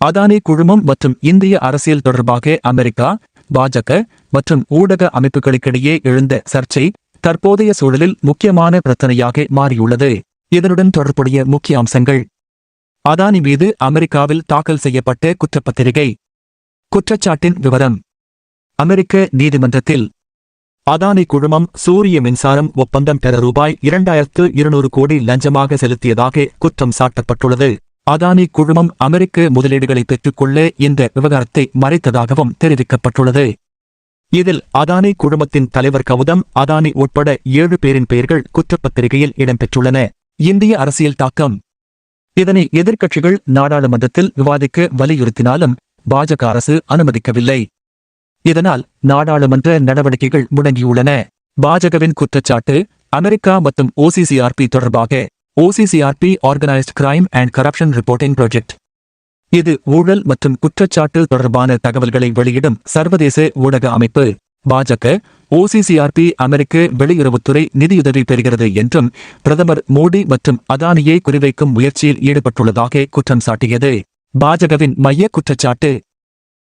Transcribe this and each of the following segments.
அதானி குழுமம் மற்றும் இந்திய அரசியல் தொடர்பாக அமெரிக்கா பாஜக மற்றும் ஊடக அமைப்புகளுக்கிடையே எழுந்த சர்ச்சை தற்போதைய சூழலில் முக்கியமான பிரச்சனையாக மாறியுள்ளது. இதனுடன் தொடர்புடைய முக்கிய அம்சங்கள். அதானி மீது அமெரிக்காவில் தாக்கல் செய்யப்பட்ட குற்றப்பத்திரிகை. குற்றச்சாட்டின் விவரம். அமெரிக்க நீதிமன்றத்தில். அதானி குழுமம் சூரிய மின்சாரம் ஒப்பந்தம் பெற ரூபாய் இரண்டாயிரத்து இருநூறு கோடி லஞ்சமாக செலுத்தியதாக குற்றம் சாட்டப்பட்டுள்ளது. அதானி குழுமம் அமெரிக்க முதலீடுகளை பெற்றுக்கொள்ள இந்த விவகாரத்தை மறைத்ததாகவும் தெரிவிக்கப்பட்டுள்ளது. இதில் அதானி குழுமத்தின் தலைவர் கவுதம் அதானி உட்பட ஏழு பேரின் பெயர்கள் குற்றப்பத்திரிகையில் இடம்பெற்றுள்ளன. இந்திய அரசியல் தாக்கம். இதனை எதிர்க்கட்சிகள் நாடாளுமன்றத்தில் விவாதிக்க வலியுறுத்தினாலும் பாஜக அரசு அனுமதிக்கவில்லை. இதனால் நாடாளுமன்ற நடவடிக்கைகள் முடங்கியுள்ளன. பாஜகவின் குற்றச்சாட்டு அமெரிக்கா மற்றும் ஓசிசிஆர்பி தொடர்பாக OCCRP organised crime and corruption reporting project இது ஊழல் மற்றும் குற்றச்சாட்டு தொடர்பான தகவல்களை வெளியிடும் சர்வதேச ஊடக அமைப்பு. பாஜக ஓசிசிஆர்பி அமெரிக்க வெளியுறவுத்துறை நிதியுதவி பெறுகிறது என்றும் பிரதமர் மோடி மற்றும் அதானியை குறிவைக்கும் முயற்சியில் ஈடுபட்டுள்ளதாக குற்றம் சாட்டியது. பாஜகவின் மைய குற்றச்சாட்டு.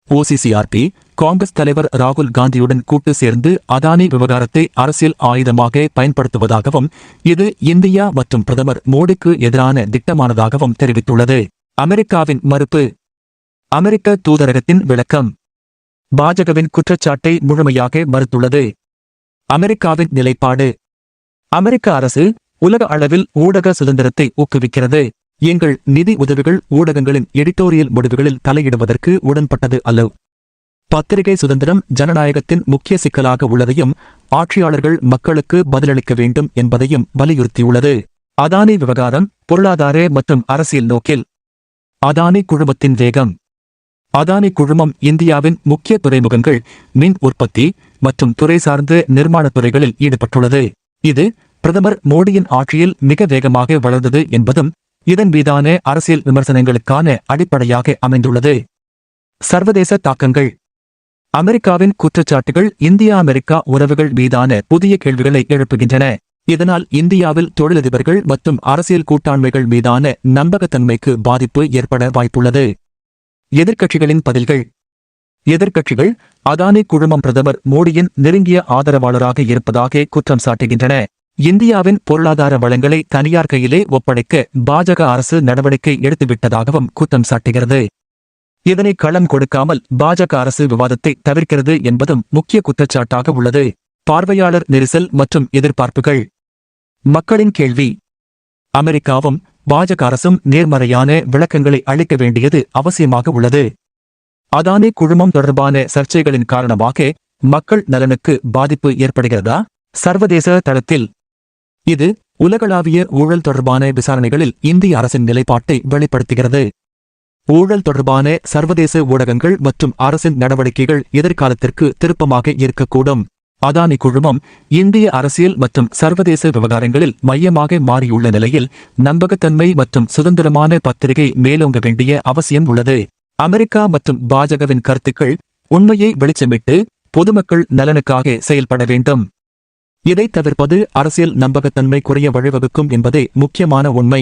ஓசிசிஆர்பி காங்கிரஸ் தலைவர் ராகுல் காந்தியுடன் கூட்டு சேர்ந்து அதானி விவகாரத்தை அரசியல் ஆயுதமாக பயன்படுத்துவதாகவும் இது இந்தியா மற்றும் பிரதமர் மோடிக்கு எதிரான திட்டமானதாகவும் தெரிவித்துள்ளது. அமெரிக்காவின் மறுப்பு. அமெரிக்க தூதரகத்தின் விளக்கம். பாஜகவின் குற்றச்சாட்டை முழுமையாக மறுத்துள்ளது. அமெரிக்காவின் நிலைப்பாடு. அமெரிக்க அரசு உலக அளவில் ஊடக சுதந்திரத்தை ஊக்குவிக்கிறது. எங்கள் நிதி உதவிகள் ஊடகங்களின் எடிட்டோரியல் முடிவுகளில் தலையிடுவதற்கு உடன்பட்டது அல்ல. பத்திரிகை சுதந்திரம் ஜனநாயகத்தின் முக்கிய சிக்கலாக உள்ளதையும் ஆட்சியாளர்கள் மக்களுக்கு பதிலளிக்க வேண்டும் என்பதையும் வலியுறுத்தியுள்ளது. அதானி விவகாரம் பொருளாதார மற்றும் அரசியல் நோக்கில். அதானி குழுமத்தின் வேகம். அதானி குழுமம் இந்தியாவின் முக்கிய துறைமுகங்கள் மின் உற்பத்தி மற்றும் துறை சார்ந்த நிர்மாணத் துறைகளில் ஈடுபட்டுள்ளது. இது பிரதமர் மோடியின் ஆட்சியில் மிக வேகமாக வளர்ந்தது என்பதும் இதன் மீதான அரசியல் விமர்சனங்களுக்கான அடிப்படையாக அமைந்துள்ளது. சர்வதேச தாக்கங்கள். அமெரிக்காவின் குற்றச்சாட்டுகள் இந்தியா அமெரிக்கா உறவுகள் மீதான புதிய கேள்விகளை எழுப்புகின்றன. இதனால் இந்தியாவில் தொழிலதிபர்கள் மற்றும் அரசியல் கூட்டாண்மைகள் மீதான நம்பகத்தன்மைக்கு பாதிப்பு ஏற்பட வாய்ப்புள்ளது. எதிர்க்கட்சிகளின் பதில்கள். எதிர்க்கட்சிகள் அதானி குழுமம் பிரதமர் மோடியின் நெருங்கிய ஆதரவாளராக இருப்பதாக குற்றம் சாட்டுகின்றன. இந்தியாவின் பொருளாதார வளங்களை தனியார் கையிலே ஒப்படைக்க பாஜக அரசு நடவடிக்கை எடுத்துவிட்டதாகவும் குற்றம் சாட்டுகிறது. இதனை களம் கொடுக்காமல் பாஜக அரசு விவாதத்தை தவிர்க்கிறது என்பதும் முக்கிய குற்றச்சாட்டாக உள்ளது. பார்வையாளர் நெரிசல் மற்றும் எதிர்பார்ப்புகள். மக்களின் கேள்வி. அமெரிக்காவும் பாஜக அரசும் நேர்மறையான விளக்கங்களை அளிக்க வேண்டியது அவசியமாக உள்ளது. அதானி குழுமம் தொடர்பான சர்ச்சைகளின் காரணமாக மக்கள் நலனுக்கு பாதிப்பு ஏற்படுகிறதா? சர்வதேச தளத்தில் இது உலகளாவிய ஊழல் தொடர்பான விசாரணைகளில் இந்திய அரசின் நிலைப்பாட்டை வெளிப்படுத்துகிறது. ஊழல் தொடர்பான சர்வதேச ஊடகங்கள் மற்றும் அரசின் நடவடிக்கைகள் எதிர்காலத்திற்கு திருப்பமாக இருக்கக்கூடும். அதானி குழுமம் இந்திய அரசியல் மற்றும் சர்வதேச விவகாரங்களில் மையமாக மாறியுள்ள நிலையில் நம்பகத்தன்மை மற்றும் சுதந்திரமான பத்திரிகை மேலோங்க வேண்டிய அவசியம் உள்ளது. அமெரிக்கா மற்றும் பாஜகவின் கருத்துக்கள் உண்மையை வெளிச்சமிட்டு பொதுமக்கள் நலனுக்காக செயல்பட வேண்டும். இதை தவிர்ப்பது அரசியல் நம்பகத்தன்மை குறைய வழிவகுக்கும் என்பதே முக்கியமான உண்மை.